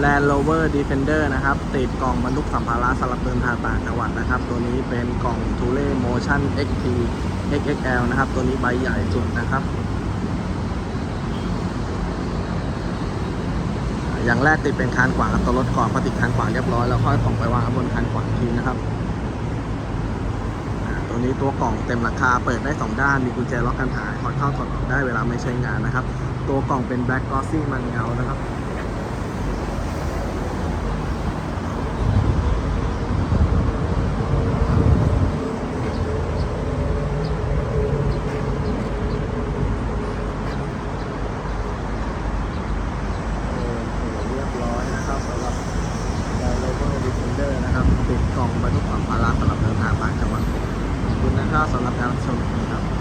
Land Rover Defender นะครับ ติดกล่องบรรทุกสัมภาระสำหรับเดินทางต่างจังหวัดนะครับ ตัวนี้เป็นกล่อง t u l e Motion XT XXL นะครับ ตัวนี้ใบใหญ่สุดนะครับ อย่างแรกติดเป็นคานขวางกับตัวรถก่อนพอติดคานขวางเรียบร้อยแล้วค่อยกล่องไปวางบนคานขวางทีนะครับ ตัวนี้ตัวกล่องเต็มราคาเปิดได้สองด้าน มีกุญแจล็อกกันหายถอดเข้าถอดออกได้เวลาไม่ใช้งานนะครับ ตัวกล่องเป็น Black Glossy มันเงานะครับ ติดกล่องบรรทุกสัมภาระสำหรับเดินทางต่างจังหวัดขอบคุณนะครับสำหรับการรับชมนะครับ